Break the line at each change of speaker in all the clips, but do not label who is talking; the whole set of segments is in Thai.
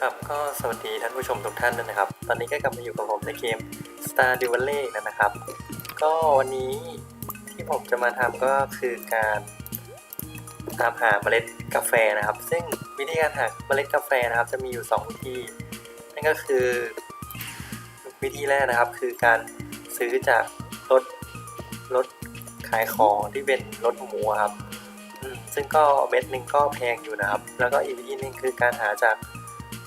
ครับก็สวัสดีท่านผู้ชมทุกท่านด้วยนะครับ ตอนนี้ก็กลับมาอยู่กับผมในเกม Star d u v a l l e แล้วนะครับ ก็วันนี้ที่ผมจะมาทำก็คือการตามหาเมล็ดกาแฟนะครับ ซึ่งวิธีการหาเมล็ดกาแฟนะครับ จะมีอยู่ 2 วิธี นั่นก็คือวิธีแรกนะครับ คือการซื้อจากรถรถขายของที่เป็นรถหมูอะครับซึ่งก็เม็ดหนึ่งก็แพงอยู่นะครับ แล้วก็อีกวิธีหนึ่งคือการหาจาก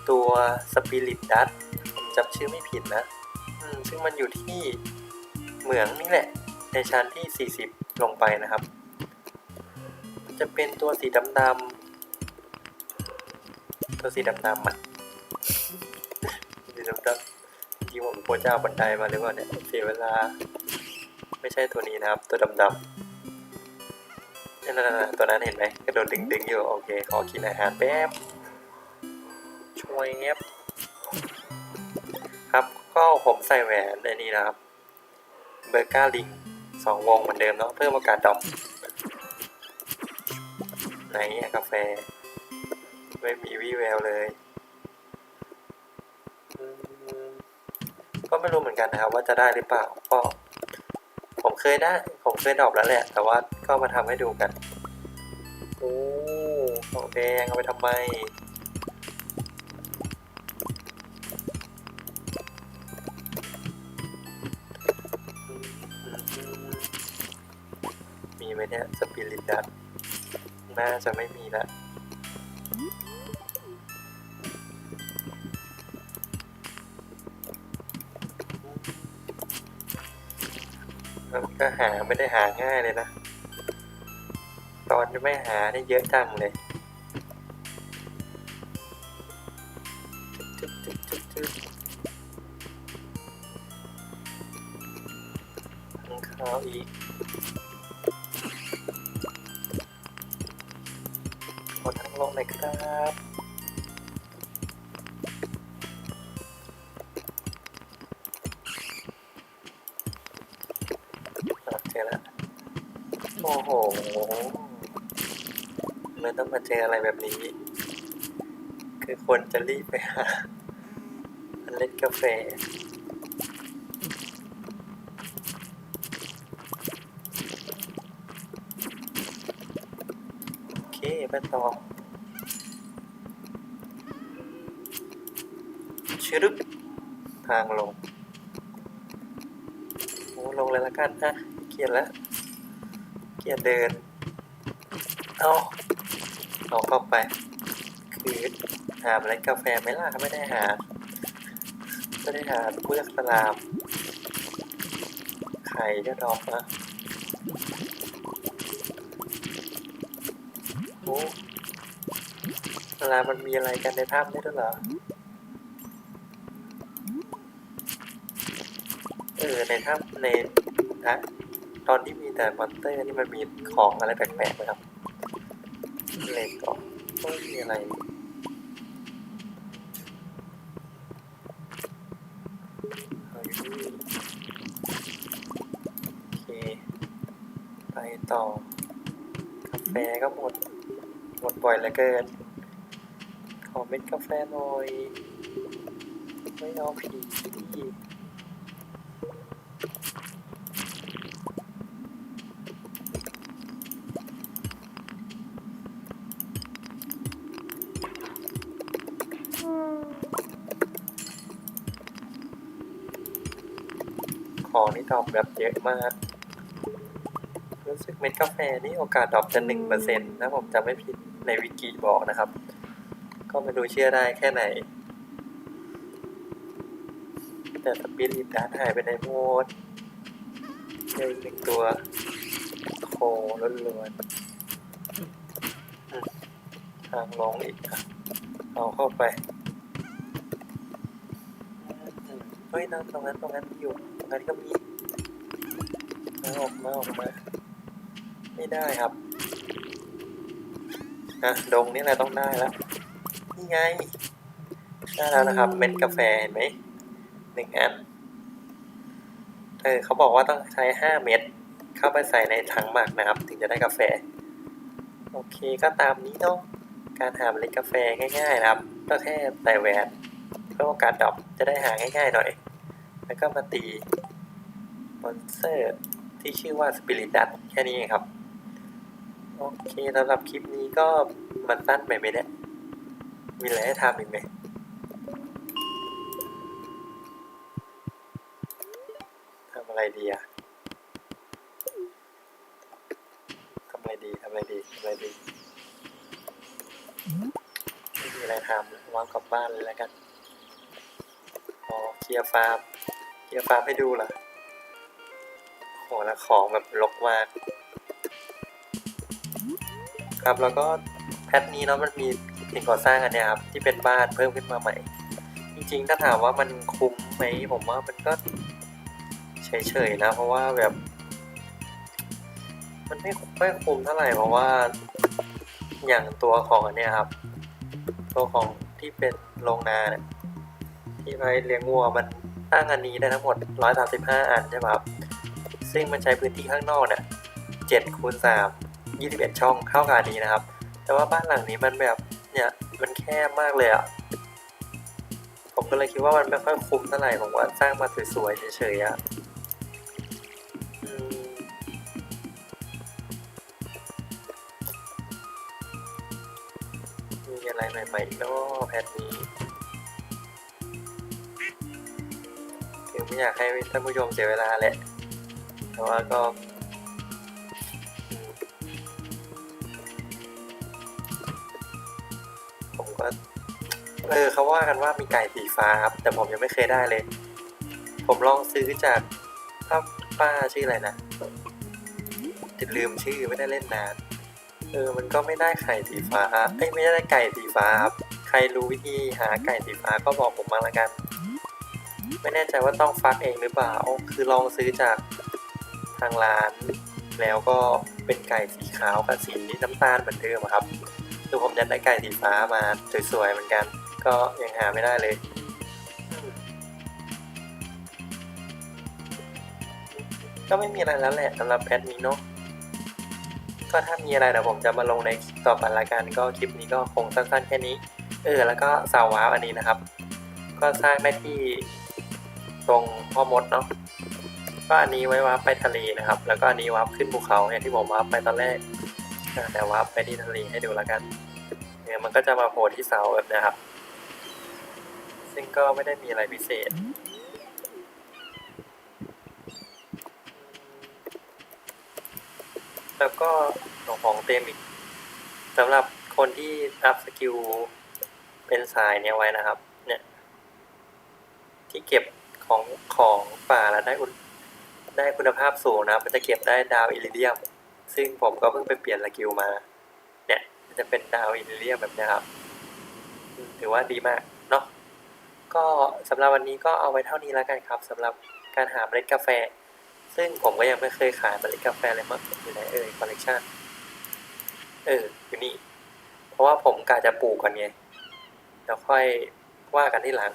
ตัวสปิริตดัตผมจำชื่อไม่ผิดนะ ซึ่งมันอยู่ที่เหมืองนี่แหละ ในชั้นที่ 40 ลงไปนะครับ จะเป็นตัวสีดำๆตัวสีดำๆอะสีดำๆจริงผมควรจะเอาบันไดมาหรือเปล่าเนี่ยเสียเวลา ไม่ใช่ตัวนี้นะครับ ตัวดำๆนั่นๆตัวนั้นเห็นไหมกระโดดดึงๆอยู่ โอเค ขอกินอาหารแป๊บ ช่วยเงียบครับก็ผมใส่แหวนในนี้นะครับ เบอร์ก้าลิงสองวงเหมือนเดิมเนาะเพิ่มโอกาสดอปไหนกาแฟ ไม่มีวี่แววเลย ก็ไม่รู้เหมือนกันนะครับ ว่าจะได้หรือเปล่าก็ผมเคยได้ ผมเคยดรอปแล้วแหละ แต่ว่าก็มาทำให้ดูกัน โอ้ของแดงเอาไปทำไม ไหมเนี่ยสปิริตดัตน่าจะไม่มีละมันก็หาไม่ได้หาง่ายเลยนะ ตอนจะไม่หานี่เยอะจังเลยข้าวอีก ลงเลยครับอะเจอแล้วโอ้โหเลยต้องมาเจออะไรแบบนี้ คือควรจะรีบไปหาเล็ดกาแฟโอเคไปต่อ ชรึบทางลงโอ้ลงเลยละกันอะเกียดแล้ว เกียดเดิน เอาเอาเข้าไป คือหาอะไรกาแฟไม่ล่ะไม่ได้หา ไม่ได้หาเมือกสลาม ไข่จะดอกนะโอ้เวลามันมีอะไรกันในถ้ำนี่ด้วยเหรอ ออในถ้ำในนะตอนที่มีแต่มอนเตอร์นี่มันมีของอะไรแปลกๆไหมครับเหล็กก็ไม่มีอะไรโอเค ไปต่อกาแฟก็หมด หมดบ่อยเหลือเกิน ขอเม็ดกาแฟหน่อย ไม่เอาผีดิ ของนี่ดรอปแบบเยอะมาก รู้สึกเม็ดกาแฟนี่โอกาสดรอปจะหนึ่งเปอร์เซ็นต์นะผมจำไม่ผิดในวิกิบอกนะครับ ก็ไม่รู้เชื่อได้แค่ไหน แต่สปิริตดารหายไปในโมดเจออีกหนึ่งตัวโคล้วนๆอืมทางลงอีกอะเอาเข้าไปเฮ้ยนั่นตรงนั้นตรงนั้นมี อยู่ตรงนั้นก็มีเอาออกมาออกมา ไม่ได้ครับอะดงนี่แหละต้องได้แล้วนี่ไง ได้แล้วนะครับเม็ดกาแฟเห็นไหมหนึ่งอันเออเขาบอกว่าต้องใช้ห้าเม็ดเข้าไปใส่ในถังหมักนะครับ ถึงจะได้กาแฟ โอเคก็ตามนี้เนาะการหาเมล็ดกาแฟง่ายๆนะครับ ก็แค่ใส่แหวนเพื่อโอกาสดรอปจะได้หาง่ายๆหน่อย แล้วก็มาตีมอนสเตอร์ที่ชื่อว่าสปิริตัสแค่นี้เองครับ โอเคสำหรับคลิปนี้ก็มันสั้นไปไหมเนี่ย มีอะไรให้ทำอีกไหมทำอะไรดีอะทำอะไรดีทำอะไรดีทำอะไรดีไม่มีอะไรทำวางกลับบ้านเลยแล้วกัน อ๋อเคลียร์ฟาร์ม เคลียร์ฟาร์มให้ดูเหรอโหแล้วของแบบรกมากครับแล้วก็แพทนี้เนาะมันมีสิ่งก่อสร้างอันเนี้ยครับที่เป็นบ้านเพิ่มขึ้นมาใหม่ จริงๆ ถ้าถามว่ามันคุ้มไหมผมว่ามันก็เฉยๆนะ เพราะว่าแบบ มันไม่ไม่คุ้มเท่าไหร่เพราะว่าอย่างตัวของอันเนี้ยครับ ตัวของที่เป็นโรงนาเนี่ยที่ไว้เลี้ยงวัวมัน ตั้งอันนี้ได้ทั้งหมด 135 อันใช่ไหมครับ ซึ่งมันใช้พื้นที่ข้างนอกเนี่ย7คูณ3 21 ช่องเท่ากับอันนี้นะครับ แต่ว่าบ้านหลังนี้มันแบบเนี่ยมันแคบมากเลยอะ่ะผมก็เลยคิดว่ามันไม่ค่อยคุ้มเท่าไหร่ผมว่าสร้างมาสวยๆเฉยๆอะ่ะมีอะไรใหม่ๆอีกแพทนี้ คือไม่อยากให้ท่านผู้ชมเสียเวลาแหละ แต่ว่าก็ผมก็เออเขาว่ากันว่ามีไก่สีฟ้าครับ แต่ผมยังไม่เคยได้เลย ผมลองซื้อจากป้าป้าชื่ออะไรนะติดลืมชื่อไม่ได้เล่นนานเออมันก็ไม่ได้ไข่สีฟ้าเอ้ยไม่ได้ไก่สีฟ้าครับ ใครรู้วิธีหาไก่สีฟ้าก็บอกผมมาละกัน ไม่แน่ใจว่าต้องฟักเองหรือเปล่า คือลองซื้อจากทางร้าน แล้วก็เป็นไก่สีขาวกับสีน้ำตาลเหมือนเดิมอะครับคือผมยากได้ไก่สีฟ้ามาสวยๆเหมือนกัน ก็ยังหาไม่ได้เลยก็ไม่มีอะไรแล้วแหละสำหรับแพทนี้เนาะก็ถ้ามีอะไรเดี๋ยวผมจะมาลงในคลิปต่อไปละกันก็คลิปนี้ก็คงสั้นๆแค่นี้ เออ แล้วก็สาวว้าวอันนี้นะครับ ก็สร้างได้ที่ ตรงพ่อมดเนาะก็อันนี้ไว้วาร์ปไปทะเลนะครับ แล้วก็อันนี้วาร์ปขึ้นภูเขาอย่างที่ผมวาร์ปไปตอนแรกแต่วาร์ปไปที่ทะเลให้ดูแล้วกันเนี่ยมันก็จะมาโผล่ที่เสาแบบนี้ครับ ซึ่งก็ไม่ได้มีอะไรพิเศษ แล้วก็ของของเต็มอีกสำหรับคนที่อัพสกิลเป็นสายเนี่ยไว้นะครับ เนี่ย ที่เก็บ ของของป่าแล้วได้อุณได้คุณภาพสูงนะมันจะเก็บได้ดาวอิริเดียม ซึ่งผมก็เพิ่งไปเปลี่ยนสกิลมา เนี่ยมันจะเป็นดาวอิริเดียมแบบนี้ครับ ถือว่าดีมากเนาะก็สำหรับวันนี้ก็เอาไว้เท่านี้แล้วกันครับสำหรับการหาเมล็ดกาแฟ ซึ่งผมก็ยังไม่เคยขายเมล็ดกาแฟเลยมั้งอยู่ไหนเอ่ยคอลเลกชันเอออยู่นี่ เพราะว่าผมกะจะปลูกก่อนไงแล้วค่อยว่ากันที่หลัง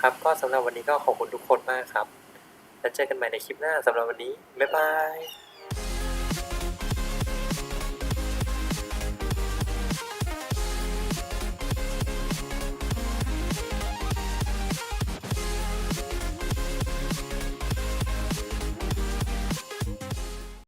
ครับก็สำหรับวันนี้ก็ขอบคุณทุกคนมากครับ แล้วเจอกันใหม่ในคลิปหน้าสำหรับวันนี้ บ๊ายบาย